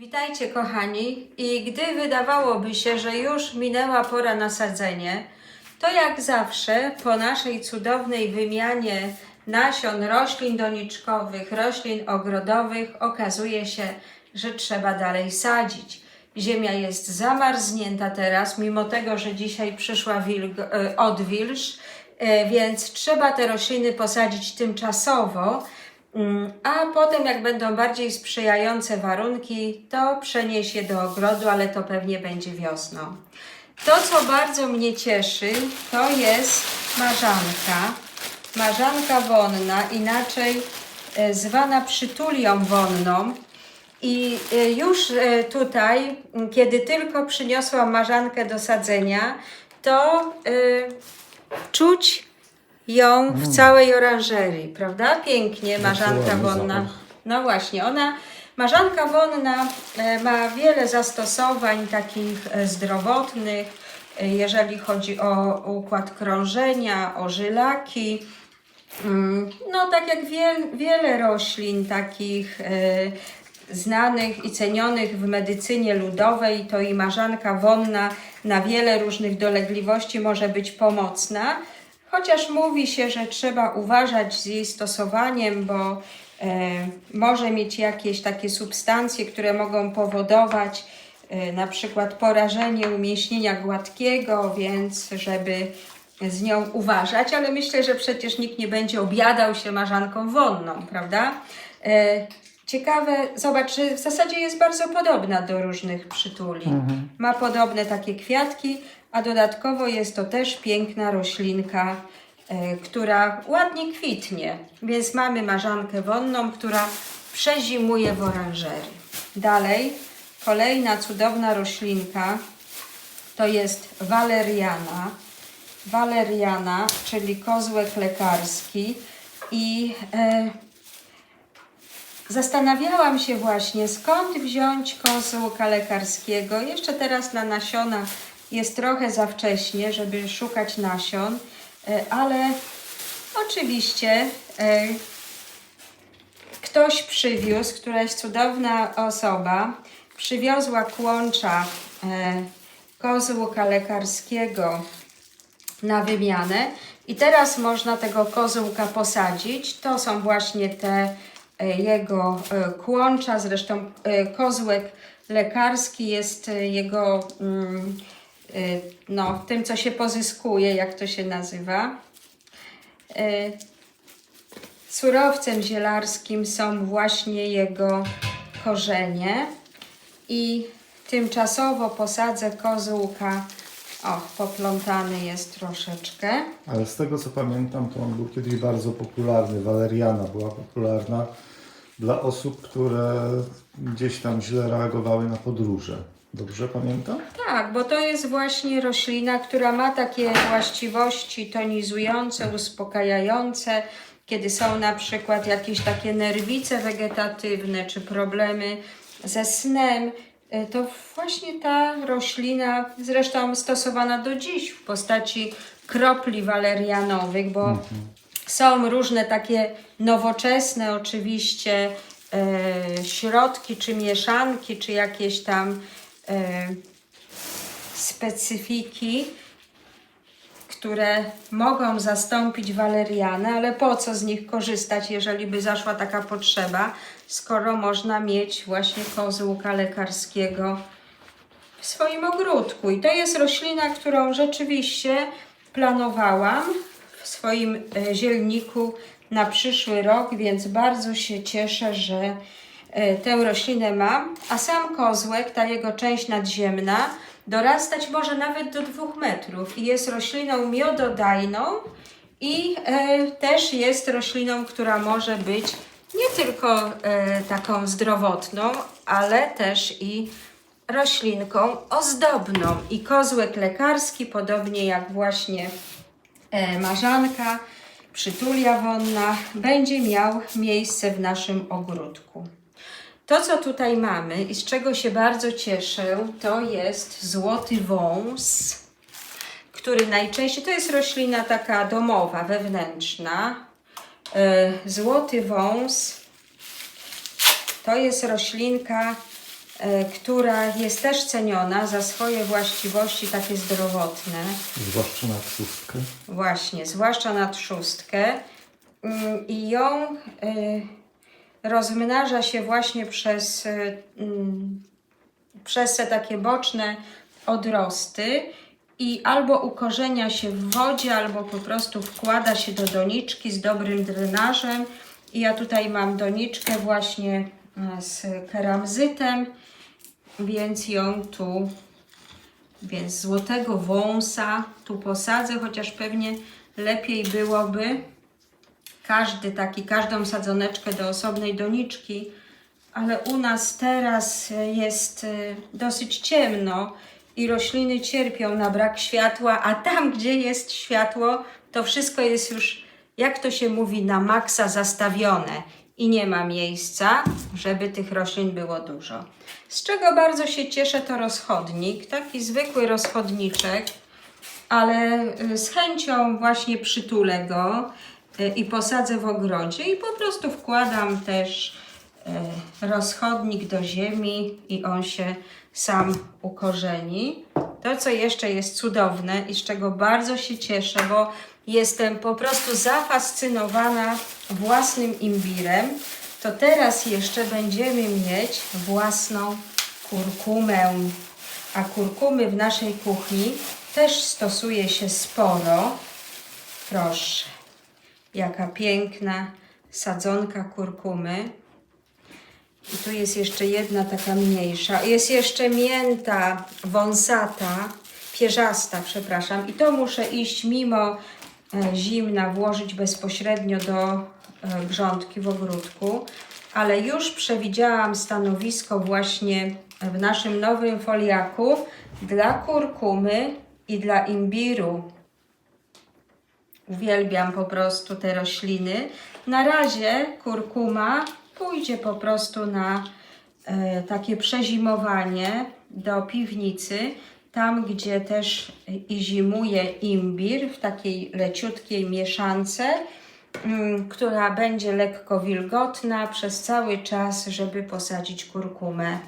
Witajcie kochani i gdy wydawałoby się, że już minęła pora na sadzenie, to jak zawsze po naszej cudownej wymianie nasion roślin doniczkowych, roślin ogrodowych okazuje się, że trzeba dalej sadzić. Ziemia jest zamarznięta teraz, mimo tego, że dzisiaj przyszła e, odwilż, e, więc trzeba te rośliny posadzić tymczasowo, A potem, jak będą bardziej sprzyjające warunki, to przeniesie do ogrodu, ale to pewnie będzie wiosną. To, co bardzo mnie cieszy, to jest marzanka. Marzanka wonna, inaczej e, zwana przytulią wonną. I e, już e, tutaj, kiedy tylko przyniosłam marzankę do sadzenia, to czuć ją w całej oranżerii, prawda? Pięknie, marzanka ładny wonna. zapach. No właśnie, ona, marzanka wonna e, ma wiele zastosowań takich e, zdrowotnych, e, jeżeli chodzi o układ krążenia, o żylaki. Mm, No, tak jak wie, wiele roślin takich e, znanych i cenionych w medycynie ludowej, to i marzanka wonna na wiele różnych dolegliwości może być pomocna. Chociaż mówi się, że trzeba uważać z jej stosowaniem, bo e, może mieć jakieś takie substancje, które mogą powodować e, na przykład porażenie umięśnienia gładkiego, więc żeby z nią uważać, ale myślę, że przecież nikt nie będzie obiadał się marzanką wonną, prawda? E, ciekawe, zobacz, w zasadzie jest bardzo podobna do różnych przytuli. Ma podobne takie kwiatki, a dodatkowo jest to też piękna roślinka, e, która ładnie kwitnie. Więc mamy marzankę wonną, która przezimuje w oranżerii. Dalej, kolejna cudowna roślinka to jest waleriana. Waleriana, czyli kozłek lekarski. I e, zastanawiałam się właśnie, skąd wziąć kozłka lekarskiego. Jeszcze teraz na nasiona jest trochę za wcześnie, żeby szukać nasion, e, ale oczywiście e, ktoś przywiózł, któraś cudowna osoba przywiozła kłącza e, kozłka lekarskiego na wymianę i teraz można tego kozłka posadzić. To są właśnie te jego kłącza, zresztą kozłek lekarski jest jego e, no, tym, co się pozyskuje, jak to się nazywa. E, Surowcem zielarskim są właśnie jego korzenie i tymczasowo posadzę kozłka. O, poplątany jest troszeczkę. Ale z tego co pamiętam, to on był kiedyś bardzo popularny. Waleriana była popularna dla osób, które gdzieś tam źle reagowały na podróże. Dobrze pamiętam? Tak, bo to jest właśnie roślina, która ma takie właściwości tonizujące, uspokajające. Kiedy są na przykład jakieś takie nerwice wegetatywne czy problemy ze snem, y, to właśnie ta roślina, zresztą stosowana do dziś w postaci kropli walerianowych, bo są różne takie nowoczesne oczywiście e, środki, czy mieszanki, czy jakieś tam e, specyfiki, które mogą zastąpić walerianę, ale po co z nich korzystać, jeżeli by zaszła taka potrzeba, skoro można mieć właśnie kozłka lekarskiego w swoim ogródku. I to jest roślina, którą rzeczywiście planowałam w swoim e, zielniku na przyszły rok, więc bardzo się cieszę, że tę roślinę mam. A sam kozłek, ta jego część nadziemna, dorastać może nawet do dwóch metrów i jest rośliną miododajną i e, też jest rośliną, która może być nie tylko e, taką zdrowotną, ale też i roślinką ozdobną. I kozłek lekarski, podobnie jak właśnie e, marzanka, przytulia wonna, będzie miał miejsce w naszym ogródku. To, co tutaj mamy i z czego się bardzo cieszę, to jest złoty wąs, który najczęściej, to jest roślina taka domowa, wewnętrzna. E, Złoty wąs to jest roślinka e, która jest też ceniona za swoje właściwości takie zdrowotne. Zwłaszcza na trzustkę. Właśnie, zwłaszcza na trzustkę. Mm, I ją y, rozmnaża się właśnie przez, y, mm, przez te takie boczne odrosty i albo ukorzenia się w wodzie, albo po prostu wkłada się do doniczki z dobrym drenażem. I ja tutaj mam doniczkę właśnie e, z keramzytem, więc ją tu więc złotego wąsa tu posadzę, chociaż pewnie lepiej byłoby każdy taki, każdą sadzoneczkę do osobnej doniczki, ale u nas teraz jest e, dosyć ciemno i rośliny cierpią na brak światła, a tam, gdzie jest światło, to wszystko jest już, jak to się mówi, na maksa zastawione i nie ma miejsca, żeby tych roślin było dużo. Z czego bardzo się cieszę, to rozchodnik, taki zwykły rozchodniczek, ale y, z chęcią właśnie przytulę go y, i posadzę w ogrodzie i po prostu wkładam też y, rozchodnik do ziemi i on się sam ukorzeni. To, co jeszcze jest cudowne i z czego bardzo się cieszę, bo jestem po prostu zafascynowana własnym imbirem, to teraz jeszcze będziemy mieć własną kurkumę. A kurkumy w naszej kuchni też stosuje się sporo. Proszę, jaka piękna sadzonka kurkumy. I tu jest jeszcze jedna taka mniejsza. Jest jeszcze mięta wąsata, pierzasta, przepraszam. I to muszę iść mimo e, zimna, włożyć bezpośrednio do e, grządki w ogródku. Ale już przewidziałam stanowisko właśnie w naszym nowym foliaku dla kurkumy i dla imbiru. Uwielbiam po prostu te rośliny. Na razie kurkuma pójdzie po prostu na e, takie przezimowanie do piwnicy, tam gdzie też i zimuje imbir w takiej leciutkiej mieszance, mm, która będzie lekko wilgotna przez cały czas, żeby posadzić kurkumę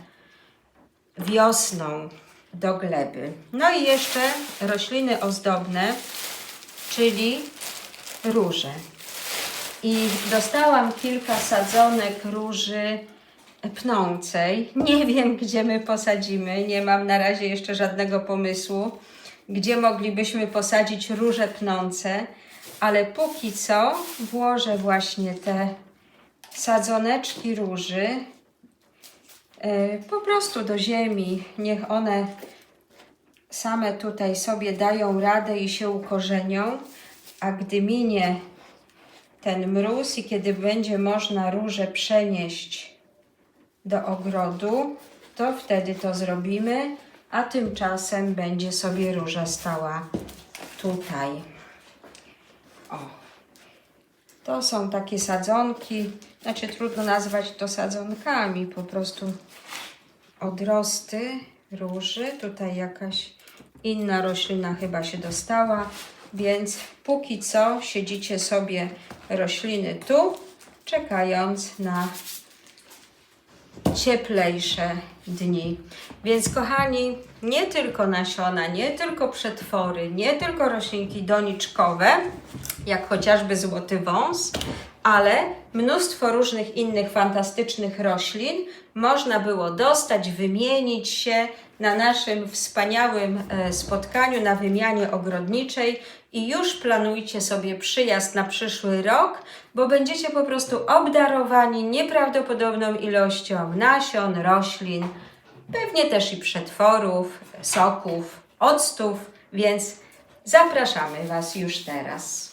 wiosną do gleby. No i jeszcze rośliny ozdobne, czyli róże. I dostałam kilka sadzonek róży pnącej. Nie wiem, gdzie my posadzimy. Nie mam na razie jeszcze żadnego pomysłu, gdzie moglibyśmy posadzić róże pnące, ale póki co włożę właśnie te sadzoneczki róży e, po prostu do ziemi. Niech one same tutaj sobie dają radę i się ukorzenią, a gdy minie ten mróz i kiedy będzie można róże przenieść do ogrodu, to wtedy to zrobimy, a tymczasem będzie sobie róża stała tutaj. O. To są takie sadzonki, znaczy trudno nazwać to sadzonkami, po prostu odrosty róży. Tutaj jakaś inna roślina chyba się dostała, więc póki co siedzicie sobie rośliny tu, czekając na cieplejsze dni. Więc kochani, nie tylko nasiona, nie tylko przetwory, nie tylko roślinki doniczkowe, jak chociażby złoty wąs, ale mnóstwo różnych innych fantastycznych roślin można było dostać, wymienić się na naszym wspaniałym e, spotkaniu na wymianie ogrodniczej i już planujcie sobie przyjazd na przyszły rok, bo będziecie po prostu obdarowani nieprawdopodobną ilością nasion, roślin, pewnie też i przetworów, soków, octów, więc zapraszamy Was już teraz.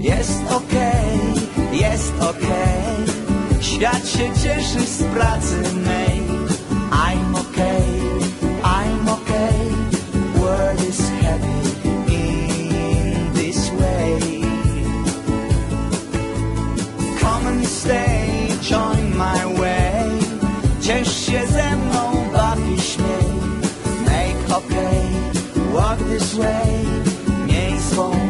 Jest okej, jest okej, świat się cieszy z pracy mej. I'm okay, I'm okay, world is happy in this way. Come and stay, join my way. Ciesz się ze mną, baw i śmiej. Make okay, walk this way. Miej swą